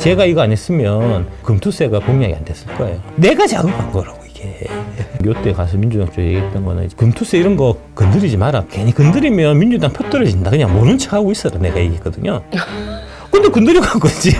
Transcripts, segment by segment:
제가 이거 안 했으면 금투세가 공약이 안 됐을 거예요. 내가 작업한 거라고 이게. 요때 가서 민주당 쪽에 얘기했던 거는 금투세 이런 거 건드리지 마라. 괜히 건드리면 민주당 표 떨어진다. 그냥 모른 척 하고 있어라. 내가 얘기했거든요. 근데 건드려 간 거지.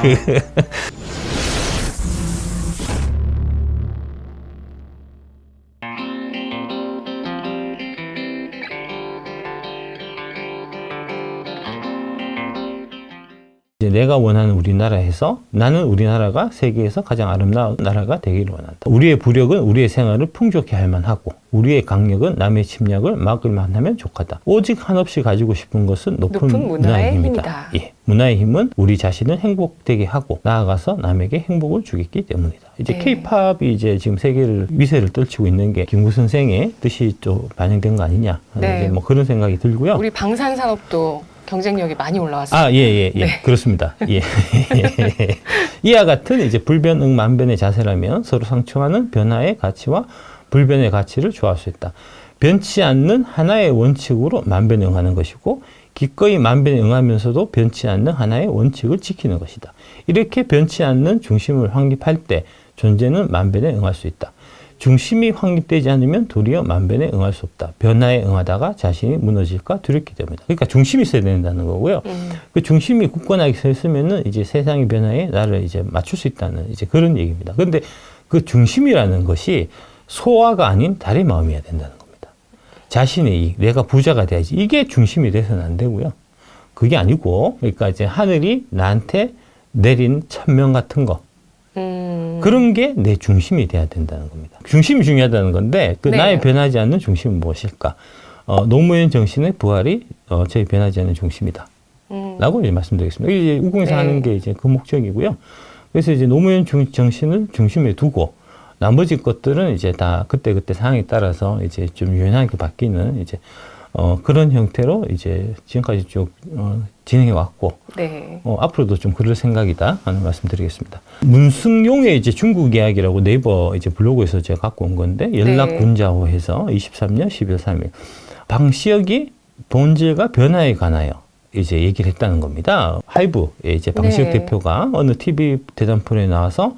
내가 원하는 우리나라에서 나는 우리나라가 세계에서 가장 아름다운 나라가 되기를 원한다. 우리의 부력은 우리의 생활을 풍족해 할 만하고 우리의 강력은 남의 침략을 막을 만하면 족하다. 오직 한없이 가지고 싶은 것은 높은, 높은 문화의 힘이다. 예. 문화의 힘은 우리 자신을 행복되게 하고 나아가서 남에게 행복을 주겠기 때문이다. 이제 네. 케이팝이 이제 지금 세계를 위세를 떨치고 있는 게 김구 선생의 뜻이 좀 반영된 거 아니냐. 네. 뭐 그런 생각이 들고요. 우리 방산 산업도 경쟁력이 많이 올라왔어요. 아, 예, 예, 예. 네. 그렇습니다. 예. 이와 같은 이제 불변응 만변의 자세라면 서로 상충하는 변화의 가치와 불변의 가치를 조화할 수 있다. 변치 않는 하나의 원칙으로 만변응하는 것이고 기꺼이 만변에 응하면서도 변치 않는 하나의 원칙을 지키는 것이다. 이렇게 변치 않는 중심을 확립할 때 존재는 만변에 응할 수 있다. 중심이 확립되지 않으면 도리어 만변에 응할 수 없다. 변화에 응하다가 자신이 무너질까 두렵기 때문이다. 그러니까 중심이 있어야 된다는 거고요. 음, 그 중심이 굳건하게 서 있으면은 이제 세상의 변화에 나를 이제 맞출 수 있다는 이제 그런 얘기입니다. 근데 그 중심이라는 것이 소화가 아닌 달의 마음이어야 된다는 겁니다. 자신의 이익, 내가 부자가 돼야지. 이게 중심이 돼서는 안 되고요. 그게 아니고, 그러니까 이제 하늘이 나한테 내린 천명 같은 거. 음, 그런 게 내 중심이 돼야 된다는 겁니다. 중심이 중요하다는 건데 그 네. 나의 변하지 않는 중심은 무엇일까? 어, 노무현 정신의 부활이 어, 저희 변하지 않는 중심이다. 음, 라고 이제 말씀드리겠습니다. 이제 우공에서 네. 하는 게 이제 그 목적이고요. 그래서 이제 노무현 중- 정신을 중심에 두고 나머지 것들은 이제 다 그때그때 상황에 따라서 이제 좀 유연하게 바뀌는 이제 어, 그런 형태로 이제 지금까지 쭉 어, 진행해 왔고 네. 어, 앞으로도 좀 그럴 생각이다 하는 말씀드리겠습니다. 문승용의 이제 중국 이야기라고 네이버 이제 블로그에서 제가 갖고 온 건데 연락 네. 군자호에서 23년 12월 3일 방시혁이 본질과 변화에 관하여 이제 얘기를 했다는 겁니다. 하이브의 이제 방시혁 네. 대표가 어느 TV 대담 프로에 나와서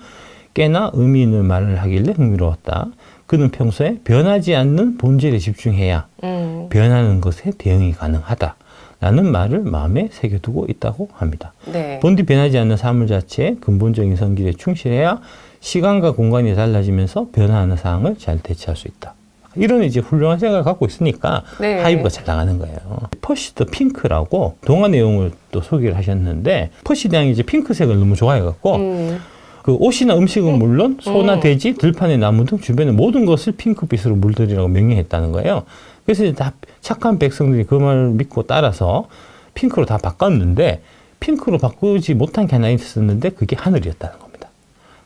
꽤나 의미 있는 말을 하길래 흥미로웠다. 그는 평소에 변하지 않는 본질에 집중해야 음, 변하는 것에 대응이 가능하다. 라는 말을 마음에 새겨두고 있다고 합니다. 네. 본디 변하지 않는 사물 자체의 근본적인 성질에 충실해야 시간과 공간이 달라지면서 변화하는 상황을 잘 대처할 수 있다. 이런 이제 훌륭한 생각을 갖고 있으니까 네. 하이브가 잘 나가는 거예요. 퍼시드 핑크라고 동화 내용을 또 소개를 하셨는데 퍼시드 양이 이제 핑크색을 너무 좋아해갖고 음, 그 옷이나 음식은 물론 소나 음. 돼지, 들판의 나무 등 주변의 모든 것을 핑크빛으로 물들이라고 명령했다는 거예요. 그래서 이제 다 착한 백성들이 그 말을 믿고 따라서 핑크로 다 바꿨는데 핑크로 바꾸지 못한 게 하나 있었는데 그게 하늘이었다는 겁니다.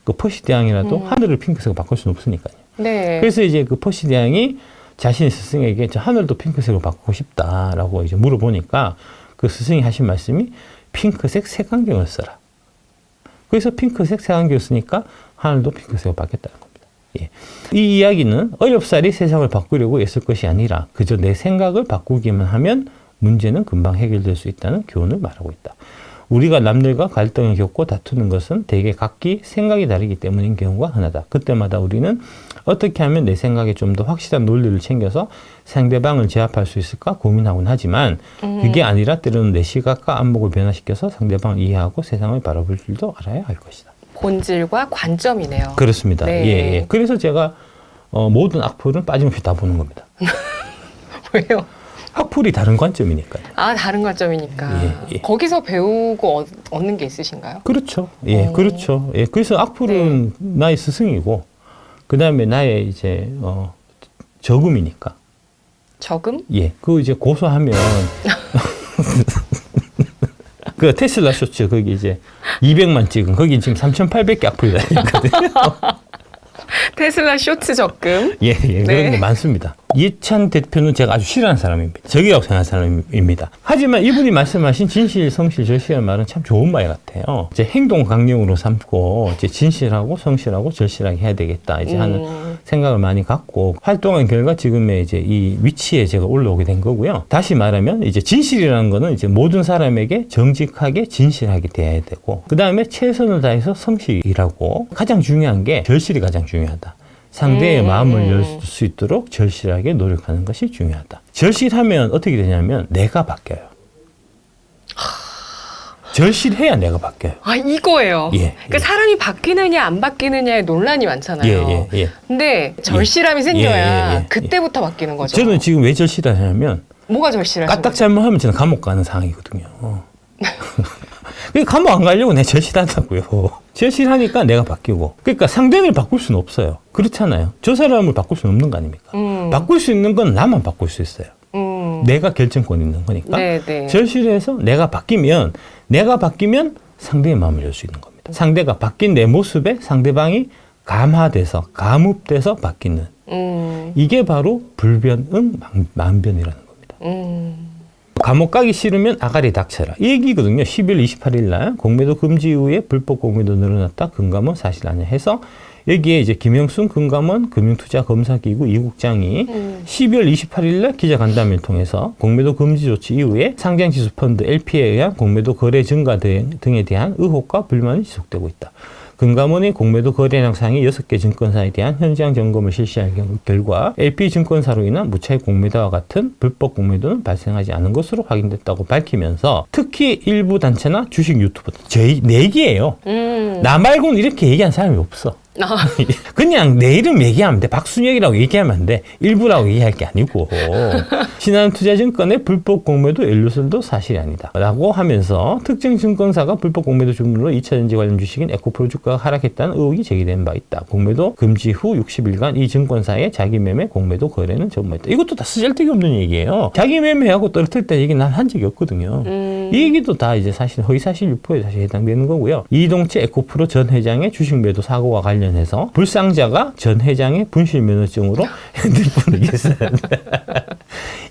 그 퍼시 대왕이라도 음. 하늘을 핑크색으로 바꿀 수는 없으니까요. 네. 그래서 이제 그 퍼시 대왕이 자신의 스승에게 저 하늘도 핑크색으로 바꾸고 싶다라고 이제 물어보니까 그 스승이 하신 말씀이 핑크색 색안경을 써라. 그래서 핑크색 쓰니까 하늘도 핑크색으로 바뀌었다는 겁니다. 예. 이 이야기는 어렵사리 세상을 바꾸려고 애쓸 것이 아니라 그저 내 생각을 바꾸기만 하면 문제는 금방 해결될 수 있다는 교훈을 말하고 있다. 우리가 남들과 갈등을 겪고 다투는 것은 대개 각기 생각이 다르기 때문인 경우가 흔하다. 그때마다 우리는 어떻게 하면 내 생각에 좀 더 확실한 논리를 챙겨서 상대방을 제압할 수 있을까 고민하곤 하지만 음, 그게 아니라 때로는 내 시각과 안목을 변화시켜서 상대방을 이해하고 세상을 바라볼 줄도 알아야 할 것이다. 본질과 관점이네요. 그렇습니다. 네. 예, 예. 그래서 제가 어, 모든 악플은 빠짐없이 다 보는 겁니다. 왜요? 악플이 다른 관점이니까요. 아, 다른 관점이니까. 예, 예. 거기서 배우고 얻, 얻는 게 있으신가요? 그렇죠. 예, 어. 그렇죠. 예, 그래서 악플은 네. 나의 스승이고, 그 다음에 나의 이제, 어, 적음이니까. 적음? 예, 그거 이제 고소하면, 그 테슬라 쇼츠, 거기 이제 200만 찍은, 거기 지금 3,800개 악플이 달려있거든요. 테슬라 쇼츠 적금. 예, 예, 그런 네. 게 많습니다. 이해찬 대표는 제가 아주 싫어하는 사람입니다. 적이라고 생각하는 사람입니다. 하지만 이분이 말씀하신 진실, 성실, 절실한 말은 참 좋은 말 같아요. 이제 행동 강령으로 삼고 이제 진실하고 성실하고 절실하게 해야 되겠다. 이제 하는 음. 생각을 많이 갖고 활동한 결과 지금의 이제 이 위치에 제가 올라오게 된 거고요. 다시 말하면 이제 진실이라는 거는 이제 모든 사람에게 정직하게 진실하게 대해야 되고 그 다음에 최선을 다해서 성실이라고 가장 중요한 게 절실이 가장 중요하다. 상대의 음. 마음을 열 수 있도록 절실하게 노력하는 것이 중요하다. 절실하면 어떻게 되냐면 내가 바뀌어요. 절실해야 내가 바뀌어요. 아 이거예요. 예, 그러니까 예. 사람이 바뀌느냐 안 바뀌느냐에 논란이 많잖아요. 예, 예, 예. 근데 절실함이 생겨야 예, 예, 예. 그때부터 바뀌는 거죠. 저는 지금 왜 절실하냐면 뭐가 절실하신 까딱? 잘못하면 저는 감옥 가는 상황이거든요. 그러니까 감옥 안 가려고 내가 절실하다고요. 절실하니까 내가 바뀌고. 그러니까 상대를 바꿀 수는 없어요. 그렇잖아요. 저 사람을 바꿀 수는 없는 거 아닙니까? 음. 바꿀 수 있는 건 나만 바꿀 수 있어요. 음. 내가 결정권 있는 거니까. 네, 네. 절실해서 내가 바뀌면 내가 바뀌면 상대의 마음을 열 수 있는 겁니다. 상대가 바뀐 내 모습에 상대방이 감화돼서 감읍돼서 바뀌는 음. 이게 바로 불변응 만- 만변이라는 겁니다. 음. 감옥 가기 싫으면 아가리 닥쳐라. 이 얘기거든요. 12월 28일 날 공매도 금지 이후에 불법 공매도 늘어났다. 금감원 사실 아니야 해서 여기에 이제 김영순 금감원 금융투자검사기구 이국장이 음. 12월 28일 날 기자간담회를 통해서 공매도 금지 조치 이후에 상장지수 펀드 LP에 의한 공매도 거래 증가 등- 등에 대한 의혹과 불만이 지속되고 있다. 금감원이 공매도 거래량 상위 6개 증권사에 대한 현장 점검을 실시한 경- 결과 LP 증권사로 인한 무차익 공매도와 같은 불법 공매도는 발생하지 않은 것으로 확인됐다고 밝히면서 특히 일부 단체나 주식 유튜버 저희 내기예요. 음. 나 말고는 이렇게 얘기한 사람이 없어. 아, 그냥 내 이름 얘기하면 돼. 박순혁이라고 얘기하면 안 돼. 일부라고 얘기할 게 아니고. 신한투자증권의 불법 공매도 연루설도 사실이 아니다. 라고 하면서 특정 증권사가 불법 공매도 주문으로 2차 전지 관련 주식인 에코프로 주가가 하락했다는 의혹이 제기된 바 있다. 공매도 금지 후 60일간 이 증권사의 자기 매매 공매도 거래는 전무했다. 이것도 다 쓰잘데기 없는 얘기예요. 자기 매매하고 떨어뜨렸다는 얘기 난 한 적이 없거든요. 음. 이 얘기도 다 이제 사실 허위사실 유포에 사실 해당되는 거고요. 이동채 에코프로 전 회장의 주식 매도 사고와 관련 해서 불상자가 전 회장의 분실 면허증으로 핸드폰을 계산한다.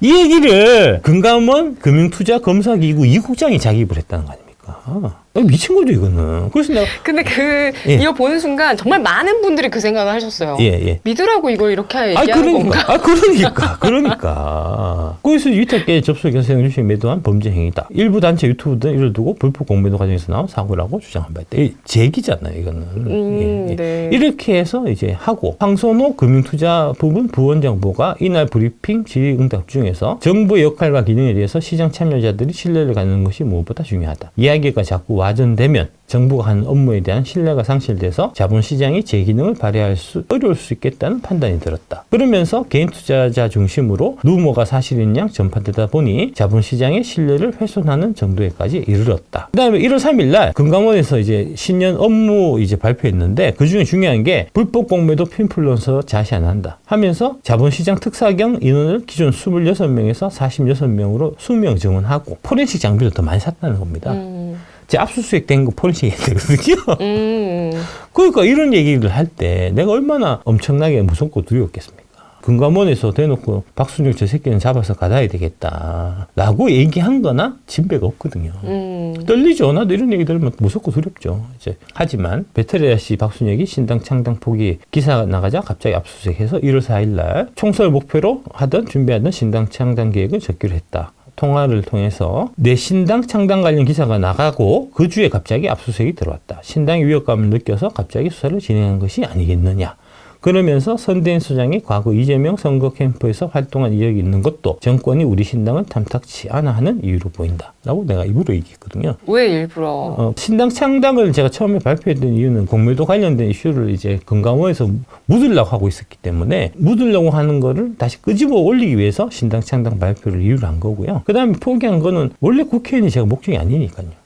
이 얘기를 금감원 금융투자검사기구 이국장이 자기입을 했다는 거 아닙니까? 아, 미친 거죠 이거는. 그래서 내가 근데 그 예. 이거 보는 순간 정말 많은 분들이 그 생각을 하셨어요. 예 예. 믿으라고 이걸 이렇게 아 얘기하는 건가? 그러니까, 아 그러니까, 그러니까. 거기서 위탁계 접속해서 주식 매도한 범죄 행위다. 일부 단체 유튜브들은 이를 두고 불법 공매도 과정에서 나온 사고라고 주장한 바 있다. 이 제기잖아요, 이거는. 음, 예, 예. 네. 이렇게 해서 이제 하고 황선호 금융투자 부분 부원장보가 이날 브리핑 질의응답 중에서 정부의 역할과 기능에 대해서 시장 참여자들이 신뢰를 갖는 것이 무엇보다 중요하다. 이야기가 자꾸 와전되면 정부가 하는 업무에 대한 신뢰가 상실돼서 자본시장이 제 기능을 발휘할 수 어려울 수 있겠다는 판단이 들었다. 그러면서 개인 투자자 중심으로 루머가 사실인 양 전파되다 보니 자본시장의 신뢰를 훼손하는 정도에까지 이르렀다. 그다음에 1월 3일 날 금감원에서 이제 신년 업무 이제 발표했는데 그 중에 중요한 게 불법 공매도 핀플런서 자시 안 한다 하면서 자본시장 특사경 인원을 기존 26명에서 46명으로 수명 증원하고 포렌식 장비를 더 많이 샀다는 겁니다. 음. 제 압수수색 된거 해야 되거든요. 음. 그러니까 이런 얘기를 할 때 내가 얼마나 엄청나게 무섭고 두려웠겠습니까? 금감원에서 대놓고 박순영 저 새끼는 잡아서 가다야 되겠다. 라고 얘기한 거나 진배가 없거든요. 음. 떨리죠. 나도 이런 얘기 들으면 무섭고 두렵죠. 이제 하지만 베테리아 씨 박순혁이 신당 창당 포기 기사가 나가자 갑자기 압수수색해서 1월 4일 날 총설 목표로 하던 준비하던 신당 창당 계획을 적기로 했다. 통화를 통해서 내 신당 창당 관련 기사가 나가고 그 주에 갑자기 압수수색이 들어왔다. 신당의 위협감을 느껴서 갑자기 수사를 진행한 것이 아니겠느냐. 그러면서 선대인 소장이 과거 이재명 선거 캠프에서 활동한 이력이 있는 것도 정권이 우리 신당을 탐탁치 않아 하는 이유로 보인다. 라고 내가 입으로 얘기했거든요. 왜 일부러? 어, 신당 창당을 제가 처음에 발표했던 이유는 공매도 관련된 이슈를 이제 금감원에서 묻으려고 하고 있었기 때문에 묻으려고 하는 거를 다시 끄집어 올리기 위해서 신당 창당 발표를 이유로 한 거고요. 그 다음에 포기한 거는 원래 국회의원이 제가 목적이 아니니까요.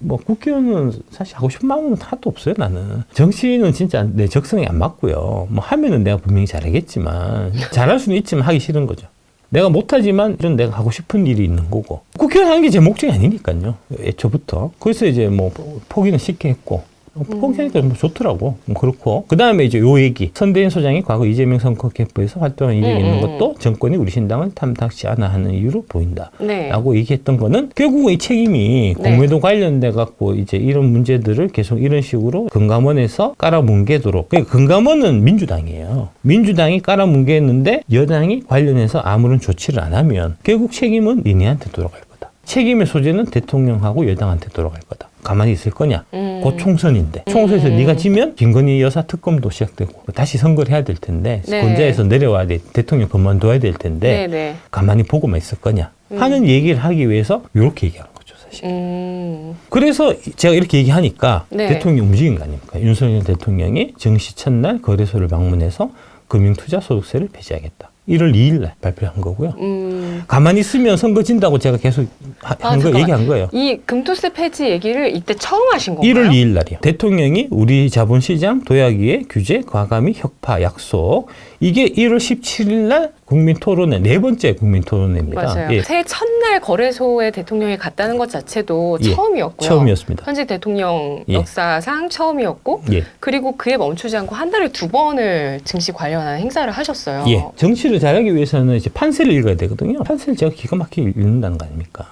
뭐 국회의원은 사실 하고 싶은 마음은 하나도 없어요 나는. 정치는 진짜 내 적성에 안 맞고요. 뭐 하면은 내가 분명히 잘하겠지만 잘할 수는 있지만 하기 싫은 거죠. 내가 못하지만 이런 내가 하고 싶은 일이 있는 거고. 국회의원 하는 게 제 목적이 아니니까요. 애초부터. 그래서 이제 뭐 포기는 쉽게 했고 포기하니까 뭐 좋더라고. 뭐 그렇고. 그 다음에 이제 요 얘기. 선대인 소장이 과거 이재명 선거 캠프에서 활동한 이력이 음, 있는 음, 것도 정권이 우리 신당을 탐탁지 않아 하는 이유로 보인다. 네. 라고 얘기했던 거는 결국은 이 책임이 네. 공매도 관련돼 갖고 이제 이런 문제들을 계속 이런 식으로 금감원에서 깔아뭉개도록 그러니까 금감원은 민주당이에요. 민주당이 깔아뭉개했는데 여당이 관련해서 아무런 조치를 안 하면 결국 책임은 니네한테 돌아갈 거다. 책임의 소재는 대통령하고 여당한테 돌아갈 거다. 가만히 있을 거냐? 음. 곧 총선인데 총선에서 음. 네가 지면 김건희 여사 특검도 시작되고 다시 선거를 해야 될 텐데 네. 권좌에서 내려와야 돼 대통령 그만둬야 될 텐데 네네. 가만히 보고만 있을 거냐 음. 하는 얘기를 하기 위해서 이렇게 얘기하는 거죠 사실. 음. 그래서 제가 이렇게 얘기하니까 네. 대통령이 움직인 거 아닙니까? 윤석열 대통령이 정시 첫날 거래소를 방문해서 금융투자 소득세를 폐지하겠다. 1월 2일 날 발표한 거고요. 음. 가만히 있으면 선거 진다고 제가 계속 하- 아, 한 거 잠깐만. 얘기한 거예요. 이 금투세 폐지 얘기를 이때 처음 하신 건가요? 1월 2일 날이요. 대통령이 우리 자본시장 도약위의 규제, 과감히 혁파, 약속. 이게 1월 17일 날 국민 토론회, 네 번째 국민 토론회입니다. 맞아요. 예, 새해 첫날 거래소에 대통령이 갔다는 것 자체도 예, 처음이었고요. 처음이었습니다. 현재 대통령 예. 역사상 처음이었고 예. 그리고 그에 멈추지 않고 한 달에 두 번을 증시 관련한 행사를 하셨어요. 예. 정치를 잘하기 위해서는 이제 판세를 읽어야 되거든요. 판세를 제가 기가 막히게 읽는다는 거 아닙니까?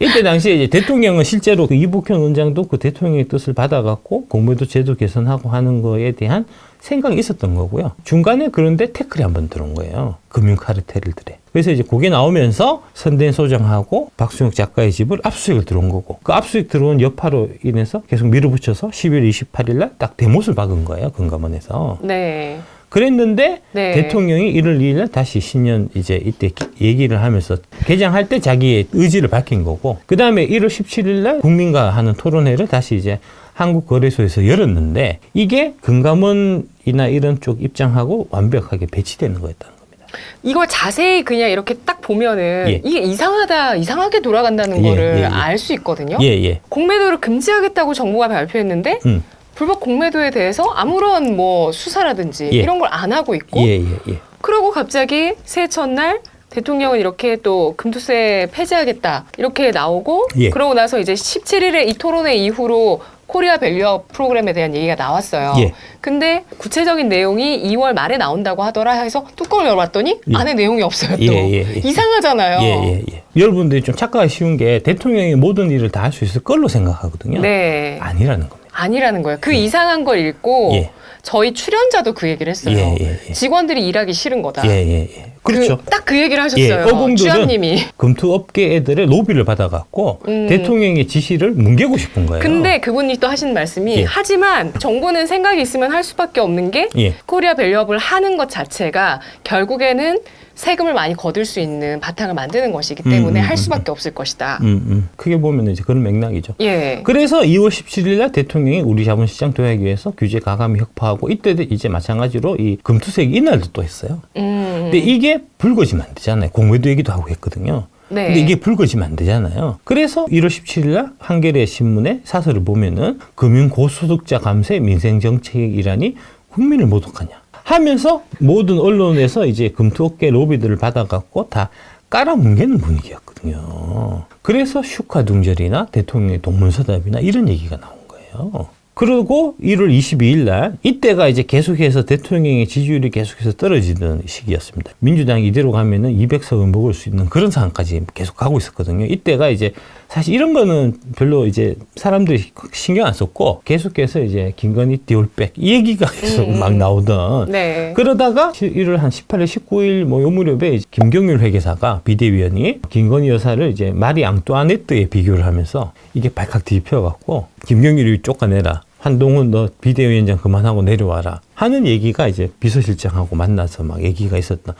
이때 당시에 이제 대통령은 실제로 그 이북현 원장도 그 대통령의 뜻을 받아갖고 공무도 제도 개선하고 하는 거에 대한 생각이 있었던 거고요. 중간에 그런데 태클이 한 번 들어온 거예요. 금융 카르텔들에. 그래서 이제 그게 나오면서 선대인 소장하고 박수영 작가의 집을 압수수색을 들어온 거고 그 압수수색 들어온 여파로 인해서 계속 밀어붙여서 12월 28일 날 딱 대못을 박은 거예요. 금감원에서. 네. 그랬는데 네. 대통령이 1월 2일 날 다시 신년 이제 이때 기- 얘기를 하면서 개장할 때 자기의 의지를 밝힌 거고 그 다음에 1월 17일 날 국민과 하는 토론회를 다시 이제 한국거래소에서 열었는데 이게 금감원이나 이런 쪽 입장하고 완벽하게 배치되는 거였다는 겁니다. 이걸 자세히 그냥 이렇게 딱 보면은 예. 이게 이상하다, 이상하게 돌아간다는 예, 거를 예, 예. 알 수 있거든요. 예, 예. 공매도를 금지하겠다고 정부가 발표했는데 음. 불법 공매도에 대해서 아무런 뭐 수사라든지 예. 이런 걸 안 하고 있고 예, 예, 예. 그러고 갑자기 새해 첫날 대통령은 이렇게 또 금투세 폐지하겠다 이렇게 나오고 예. 그러고 나서 이제 17일에 이 토론회 이후로 코리아 밸류업 프로그램에 대한 얘기가 나왔어요. 예. 근데 구체적인 내용이 2월 말에 나온다고 하더라 해서 뚜껑을 열어봤더니 예. 안에 내용이 없어요. 또 예, 예, 예. 이상하잖아요. 예, 예, 예. 여러분들이 좀 착각하기 쉬운 게 대통령이 모든 일을 다 할 수 있을 걸로 생각하거든요. 네. 아니라는 겁니다. 아니라는 거예요. 그 이상한 걸 읽고 예. 저희 출연자도 그 얘기를 했어요. 예, 예, 예. 직원들이 일하기 싫은 거다. 예, 예, 예. 그렇죠. 딱 그 얘기를 예, 하셨어요. 어공들은 취향님이. 금투업계 애들의 로비를 받아갖고 음. 대통령의 지시를 뭉개고 싶은 거예요. 근데 그분이 또 하신 말씀이 예. 하지만 정부는 생각이 있으면 할 수밖에 없는 게 예. 코리아 밸류업을 하는 것 자체가 결국에는 세금을 많이 거둘 수 있는 바탕을 만드는 것이기 때문에 음, 음, 할 음, 수밖에 없을 것이다. 음, 음. 크게 보면 이제 그런 맥락이죠. 예. 그래서 2월 17일 날 대통령이 우리 자본시장 도약위 위해서 규제 가감히 혁파하고 이때도 이제 마찬가지로 이 금투색 이날도 또 했어요. 음. 근데 이게 불거지면 안 되잖아요. 공매도 얘기도 하고 했거든요. 네. 근데 이게 불거지면 안 되잖아요. 그래서 1월 17일 날 한겨레 신문에 사설을 보면은 금융 고소득자 감세 민생 정책이라니 국민을 모독하냐 하면서 모든 언론에서 이제 금투업계 로비들을 받아갖고 다 깔아뭉개는 분위기였거든요. 그래서 슈카 둥절이나 대통령의 동문서답이나 이런 얘기가 나온 거예요. 그리고 1월 22일 날 이때가 이제 계속해서 대통령의 지지율이 계속해서 떨어지는 시기였습니다. 민주당이 이대로 가면은 200석을 먹을 수 있는 그런 상황까지 계속 가고 있었거든요. 이때가 이제 사실 이런 거는 별로 이제 사람들이 신경 안 썼고 계속해서 이제 김건희 디올백 이 얘기가 계속 음. 막 나오던 네. 그러다가 1월 한 18일, 19일 뭐 요 무렵에 김경률 회계사가 비대위원이 김건희 여사를 이제 마리 앙뚜아네트에 비교를 하면서 이게 발칵 뒤집혀갖고 김경률이 쫓아내라. 한동훈 너 비대위원장 그만하고 내려와라. 하는 얘기가 이제 비서실장하고 만나서 막 얘기가 있었던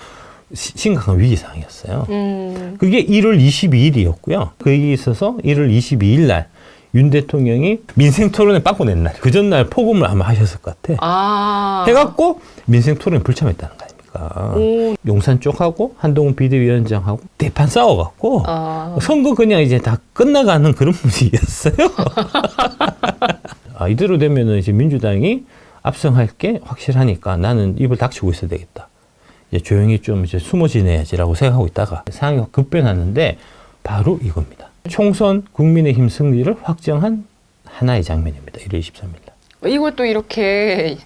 시- 심각한 위기 상황이었어요. 음. 그게 1월 22일이었고요. 그 얘기 있어서 1월 22일 날 윤 대통령이 민생 토론에 빠고 낸 날. 그 전날 폭음을 아마 하셨을 것 같아. 아. 해갖고 민생 토론에 불참했다는 거 아닙니까? 오. 용산 쪽하고 한동훈 비대위원장하고 대판 싸워갖고 아. 선거 그냥 이제 다 끝나가는 그런 분위기였어요. 아, 이대로 되면은 이제 민주당이 압승할 게 확실하니까 나는 입을 닥치고 있어야 되겠다. 이제 조용히 좀 이제 숨어 지내야지라고 생각하고 있다가 상황이 급변하는데 바로 이겁니다. 총선 국민의힘 승리를 확정한 하나의 장면입니다. 1월 23일 날. 이것도 이렇게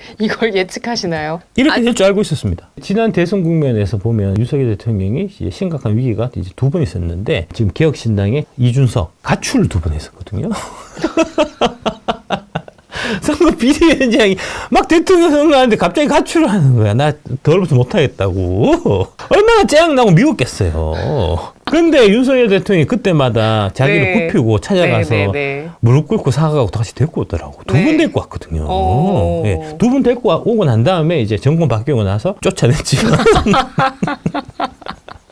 이걸 예측하시나요? 이렇게 될 줄 알고 있었습니다. 지난 대선 국면에서 보면 윤석열 대통령이 이제 심각한 위기가 이제 두 번 있었는데 지금 개혁신당의 이준석 가출을 두번 했었거든요. 선거 비대위원장이 막 대통령 선거하는데 갑자기 가출을 하는 거야. 나 더러워서 못하겠다고. 얼마나 짜증나고 미웠겠어요. 근데 윤석열 대통령이 그때마다 자기를 네. 굽히고 찾아가서 네, 네, 네. 무릎 꿇고 사과하고 다시 데리고 오더라고. 두번 네. 데리고 왔거든요. 오. 예, 두번 데리고 와- 오고 난 다음에 이제 정권 바뀌고 나서 쫓아냈지만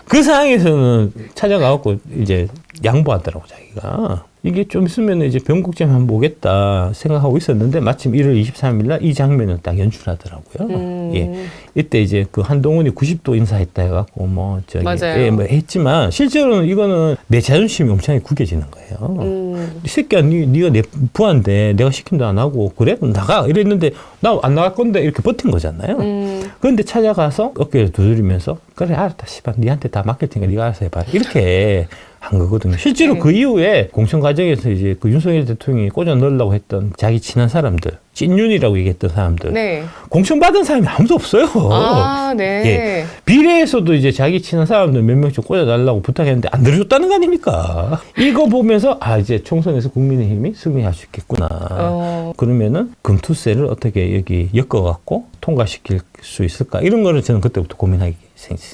그 상황에서는 찾아가갖고 이제 양보하더라고 자기가. 이게 좀 있으면 이제 변국점 한번 오겠다 생각하고 있었는데 마침 1월 23일 날 이 장면을 딱 연출하더라고요. 음. 예. 이때 이제 그 한동훈이 90도 인사했다 해갖고 뭐 저기 맞아요. 예, 뭐 했지만 실제로는 이거는 내 자존심이 엄청나게 구겨지는 거예요. 음. 이 새끼야, 니, 니가 내 부하인데 내가 시킨도 안 하고 그래? 나가 이랬는데 나 안 나갈 건데 이렇게 버틴 거잖아요. 음. 그런데 찾아가서 어깨를 두드리면서 그래 알았다 씨발 니한테 다 맡길 테니까 네가 알아서 해봐 이렇게 한 거거든요. 실제로 네. 그 이후에 공천 과정에서 이제 그 윤석열 대통령이 꽂아 넣으려고 했던 자기 친한 사람들 찐윤이라고 얘기했던 사람들 네. 공천 받은 사람이 아무도 없어요. 아, 네. 예. 비례에서도 이제 자기 친한 사람들 몇 명씩 꽂아 달라고 부탁했는데 안 들어줬다는 거 아닙니까? 이거 보면서 아 이제 총선에서 국민의힘이 승리할 수 있겠구나. 어. 그러면은 금투세를 어떻게 여기 엮어갖고 통과시킬 수 있을까 이런 거를 저는 그때부터 고민하기 생-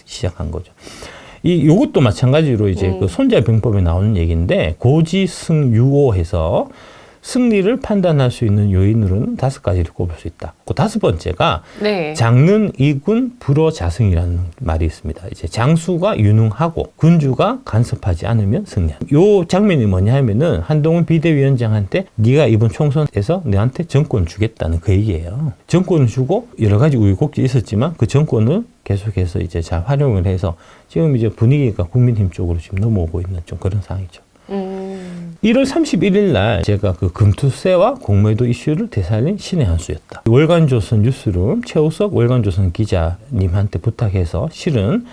시작한 거죠. 이 요것도 마찬가지로 이제 음. 그 손자 병법에 나오는 얘기인데 고지승유오해서 승리를 판단할 수 있는 요인으로는 다섯 가지를 꼽을 수 있다. 그 다섯 번째가 네. 장는 이군 불어자승이라는 말이 있습니다. 이제 장수가 유능하고 군주가 간섭하지 않으면 승리한다. 요 장면이 뭐냐 하면은 한동훈 비대위원장한테 네가 이번 총선에서 내한테 정권 주겠다는 그 얘기예요. 정권을 주고 여러 가지 우유곡절이 있었지만 그 정권을 계속해서 이제 잘 활용을 해서 지금 이제 분위기가 국민힘 쪽으로 지금 넘어오고 있는 좀 그런 상황이죠. 음. 1월 31일 날 제가 그 금투세와 공매도 이슈를 되살린 신의 한 수였다. 월간조선 뉴스룸 최우석 월간조선 기자님한테 부탁해서 실은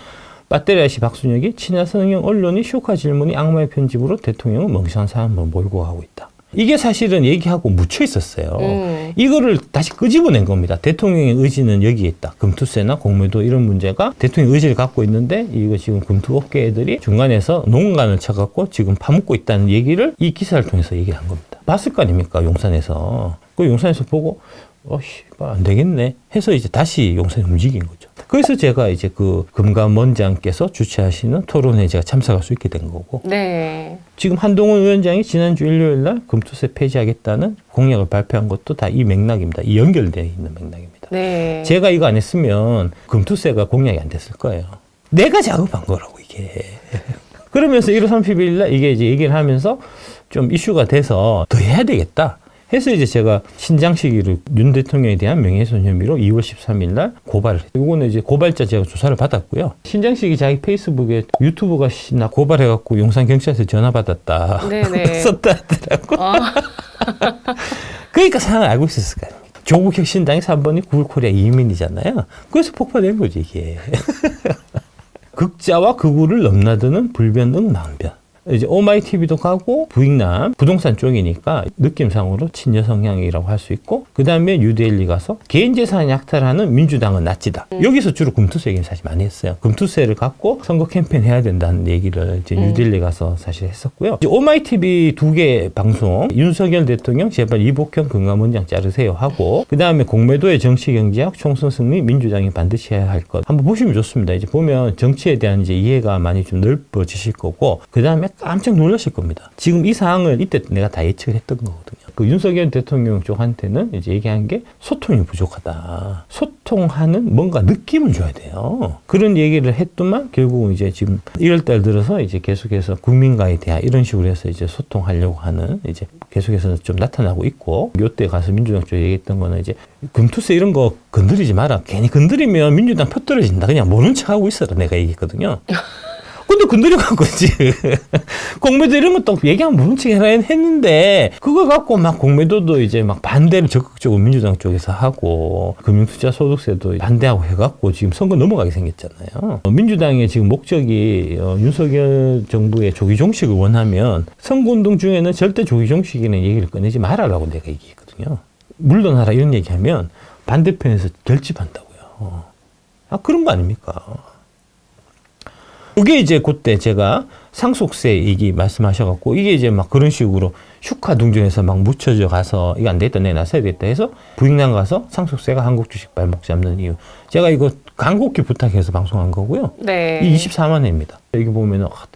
배터리 아씨 박순혁이 친야 성형 언론이 쇼카 질문이 악마의 편집으로 대통령을 멍청한 사람을 몰고 가고 있다. 이게 사실은 얘기하고 묻혀 있었어요. 음. 이거를 다시 끄집어낸 겁니다. 대통령의 의지는 여기에 있다. 금투세나 공매도 이런 문제가 대통령 의지를 갖고 있는데 이거 지금 금투업계 애들이 중간에서 농간을 쳐갖고 지금 파묻고 있다는 얘기를 이 기사를 통해서 얘기를 한 겁니다. 봤을 거 아닙니까? 용산에서. 그 용산에서 보고 어, 씨발, 안 되겠네. 해서 이제 다시 용산에 움직인 거죠. 그래서 제가 이제 그 금감 원장께서 주최하시는 토론회에 제가 참석할 수 있게 된 거고, 네. 지금 한동훈 위원장이 지난주 일요일 날 금투세 폐지하겠다는 공약을 발표한 것도 다 이 맥락입니다. 이 연결되어 있는 맥락입니다. 네. 제가 이거 안 했으면 금투세가 공약이 안 됐을 거예요. 내가 작업한 거라고 이게. 그러면서 1월 31일 날 이게 이제 얘기를 하면서 좀 이슈가 돼서 더 해야 되겠다. 해서 이제 제가 신장 시기를 윤 대통령에 대한 명예훼손 혐의로 2월 13일 날 고발을 했어요. 이거는 이제 고발자 제가 조사를 받았고요. 신장 시기 자기 페이스북에 유튜브가 씨, 나 고발해갖고 용산 경찰서 전화 받았다. 네네. 썼다 하더라고. 아, 그러니까 상황을 알고 있었을 거예요. 조국 혁신당의 3번이 구글코리아 이민이잖아요. 그래서 폭파된 거지, 이게. 극자와 극우를 넘나드는 불변등 망변. 이제 오마이TV도 가고 부익남 부동산 쪽이니까 느낌상으로 친여 성향이라고 할 수 있고 그 다음에 뉴데일리 가서 개인 재산 약탈하는 민주당은 나치다. 여기서 주로 금투세 얘기는 사실 많이 했어요. 금투세를 갖고 선거 캠페인 해야 된다는 얘기를 이제 음. 뉴데일리 가서 사실 했었고요. 이제 오마이TV 두 개 방송 윤석열 대통령 제발 이복형 금감원장 자르세요 하고 그 다음에 공매도의 정치 경제학 총선 승리 민주당이 반드시 해야 할 것 한번 보시면 좋습니다. 이제 보면 정치에 대한 이제 이해가 많이 좀 넓어지실 거고 그 다음에 깜짝 놀라실 겁니다. 지금 이 상황을 이때 내가 다 예측을 했던 거거든요. 그 윤석열 대통령 쪽한테는 이제 얘기한 게 소통이 부족하다. 소통하는 뭔가 느낌을 줘야 돼요. 그런 얘기를 했더만 결국은 이제 지금 1월 달 들어서 이제 계속해서 국민과의 대화 이런 식으로 해서 이제 소통하려고 하는 이제 계속해서 좀 나타나고 있고 요때 가서 민주당 쪽 얘기했던 거는 이제 금투세 이런 거 건드리지 마라. 괜히 건드리면 민주당 표 떨어진다. 그냥 모른 척 하고 있어라. 내가 얘기했거든요. 근데 건드려 간 거지. 공매도 이런 것도 얘기하면 모른 척 해라 했는데, 그걸 갖고 막 공매도도 이제 막 반대를 적극적으로 민주당 쪽에서 하고, 금융투자 소득세도 반대하고 해갖고 지금 선거 넘어가게 생겼잖아요. 어, 민주당의 지금 목적이 어, 윤석열 정부의 조기 종식을 원하면 선거운동 중에는 절대 조기 종식이라는 얘기를 꺼내지 말아라고 내가 얘기했거든. 하거든요. 물러나라 이런 얘기하면 반대편에서 결집한다고요. 아 그런 거 아닙니까? 그게 이제 그때 제가 상속세 얘기 말씀하셔갖고 이게 이제 막 그런 식으로 슈카 둥전에서 막 묻혀져 가서 이거 안 되겠다 내놨어야 되겠다 해서 부익난 가서 상속세가 한국 주식 발목 잡는 이유 제가 이거 간곡히 부탁해서 방송한 거고요. 네. 이 24만 원입니다. 여기 보면은 아,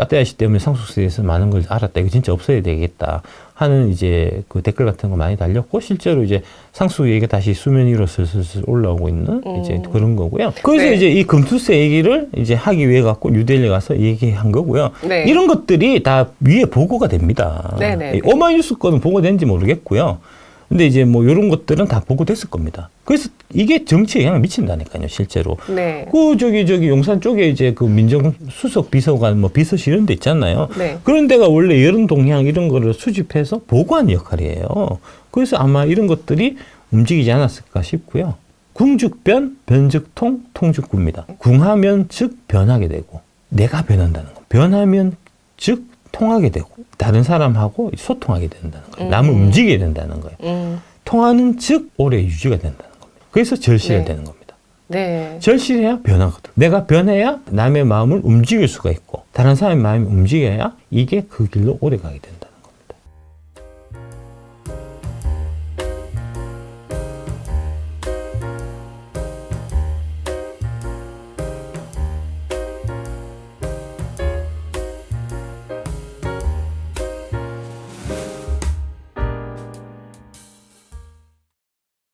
빠떼아시 때문에 상속세에서 많은 걸 알았다. 이거 진짜 없어야 되겠다. 하는 이제 그 댓글 같은 거 많이 달렸고 실제로 이제 상속 얘기가 다시 수면 위로 슬슬슬 올라오고 있는 이제 음. 그런 거고요. 그래서 네. 이제 이 금투세 얘기를 이제 하기 위해 갖고 뉴델리 가서 얘기한 거고요. 네. 이런 것들이 다 위에 보고가 됩니다. 네네. 이 오마이뉴스 거는 보고된지 모르겠고요. 근데 이제 뭐 이런 것들은 다 보고됐을 겁니다. 그래서 이게 정치에 영향을 미친다니까요, 실제로. 네. 그 저기 저기 용산 쪽에 이제 그 민정수석 비서관 뭐 비서실 이런 데 있잖아요. 네. 그런 데가 원래 여론 동향 이런 거를 수집해서 보고하는 역할이에요. 그래서 아마 이런 것들이 움직이지 않았을까 싶고요. 궁즉변, 변즉통, 통즉구입니다. 궁하면 즉 변하게 되고 내가 변한다는 거. 변하면 즉 통하게 되고 다른 사람하고 소통하게 된다는 거예요. 음. 남을 움직이게 된다는 거예요. 음. 통하는 즉 오래 유지가 된다는 겁니다. 그래서 절실해야 네. 되는 겁니다. 네. 절실해야 변하거든. 내가 변해야 남의 마음을 움직일 수가 있고 다른 사람의 마음이 움직여야 이게 그 길로 오래 가게 된다.